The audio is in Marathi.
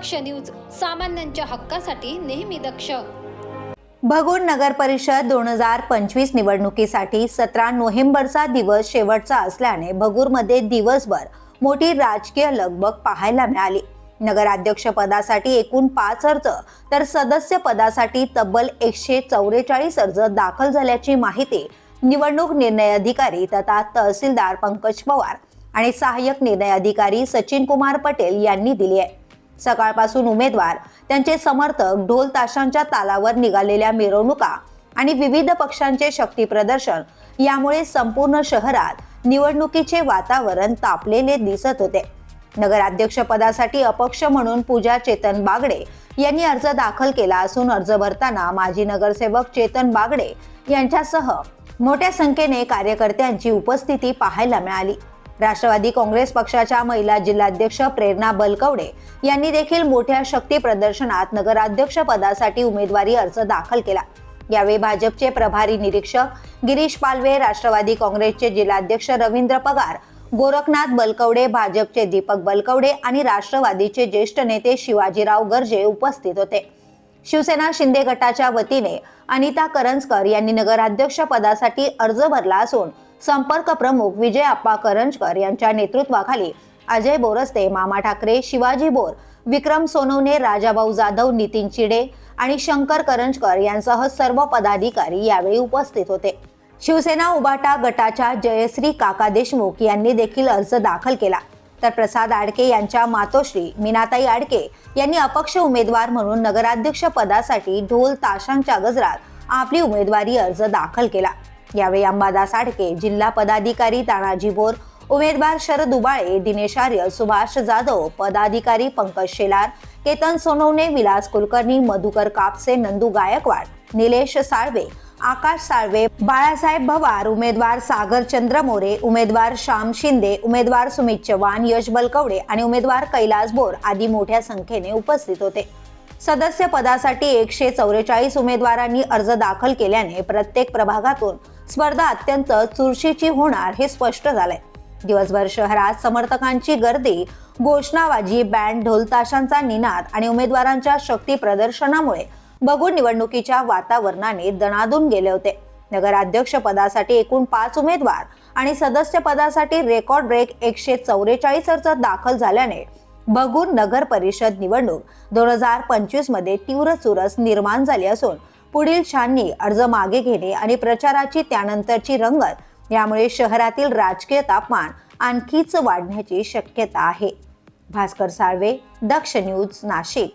दक्ष न्यूज सामान्यांच्या हक्कासाठी नेहमी दक्ष. भगूर नगर परिषद दोन हजार पंचवीस निवडणुकीसाठी सतरा नोव्हेंबरचा दिवस शेवटचा असल्याने भगूरमध्ये दिवसभर मोठी राजकीय लगबग पाहायला मिळाली. नगराध्यक्ष पदासाठी एकूण पाच अर्ज तर सदस्य पदासाठी तब्बल एकशे चौवेचाळीस अर्ज दाखल झाल्याची माहिती निवडणूक निर्णय अधिकारी तथा तहसीलदार पंकज पवार आणि सहाय्यक निर्णय अधिकारी सचिन कुमार पटेल यांनी दिली आहे. सकाळपासून उमेदवार त्यांचे समर्थक ढोल ताशांच्या तालावर निघालेल्या मिरवणुका आणि विविध पक्षांचे शक्ती प्रदर्शन यामुळे संपूर्ण शहरात निवडणुकीचे वातावरण तापलेले दिसत होते. नगराध्यक्ष पदासाठी अपक्ष म्हणून पूजा चेतन बागडे यांनी अर्ज दाखल केला असून अर्ज भरताना माजी नगरसेवक चेतन बागडे यांच्यासह मोठ्या संख्येने कार्यकर्त्यांची उपस्थिती पाहायला मिळाली. राष्ट्रवादी काँग्रेस पक्षाच्या महिला जिल्हाध्यक्ष प्रेरणा बलकवडे यांनी देखील मोठ्या शक्ती प्रदर्शनात नगराध्यक्ष पदासाठी उमेदवारी अर्ज दाखल केला. यावेळी भाजपचे प्रभारी निरीक्षक गिरीश पालवे राष्ट्रवादी काँग्रेसचे जिल्हाध्यक्ष रवींद्र पगार गोरखनाथ बलकवडे भाजपचे दीपक बलकवडे आणि राष्ट्रवादीचे ज्येष्ठ नेते शिवाजीराव गर्जे उपस्थित होते. शिवसेना शिंदे गटाच्या वतीने अनिता करंजकर यांनी नगराध्यक्ष पदासाठी अर्ज भरला असून संपर्क प्रमुख विजय आप्पा करंजकर यांच्या नेतृत्वाखाली अजय बोरस्ते मामा ठाकरे शिवाजी बोर विक्रम सोनवणे राजाभाऊ जाधव नितीन चिडे आणि शंकर करंजकर यांसह सर्व पदाधिकारी यावेळी उपस्थित होते. शिवसेना उबाटा गटाच्या जयश्री काका देशमुख यांनी देखील अर्ज दाखल केला. तर प्रसाद आडके यांच्या मातोश्री मीनाताई आडके यांनी अपक्ष उमेदवार म्हणून नगराध्यक्ष पदासाठी ढोल ताशांच्या गजरात आपली उमेदवारी अर्ज दाखल केला. यावेळी अंबादास आडके जिल्हा पदाधिकारी तानाजी बोर उमेदवार शरद उबाळे दिनेश आर्य सुभाष जाधव पदाधिकारी पंकज शेलार केतन सोनवणे विलास कुलकर्णी मधुकर कापसे नंदू गायकवाड निलेश साळवे आकाश साळवे बाळासाहेब भवार उमेदवार सागर चंद्र मोरे उमेदवार श्याम शिंदे उमेदवार सुमित चव्हाण यश बलकवडे आणि उमेदवार कैलास बोर आदी मोठ्या संख्येने उपस्थित होते. सदस्य पदासाठी एकशे चौवेचाळीस उमेदवारांनी अर्ज दाखल केल्याने प्रत्येक प्रभागातून स्पर्धा अत्यंत चुरशीची होणार हे स्पष्ट झालंय. दिवसभर शहरात समर्थकांची गर्दी घोषणाबाजी बँड ढोलताशांचा निनाद आणि उमेदवारांच्या शक्ती प्रदर्शनामुळे बघून निवडणुकीच्या वातावरणाने दणादून गेले होते. नगराध्यक्ष पदासाठी एकूण पाच उमेदवार आणि सदस्य पदासाठी रेकॉर्ड ब्रेक एकशे चौवेचाळीस अर्ज दाखल झाल्याने बगूर नगर परिषद निवडणूक दोन हजार पंचवीसमध्ये तीव्र चुरस निर्माण झाली असून पुढील छाननी अर्ज मागे घेणे आणि प्रचाराची त्यानंतरची रंगत यामुळे शहरातील राजकीय तापमान आणखीच वाढण्याची शक्यता आहे. भास्कर साळवे दक्ष न्यूज नाशिक.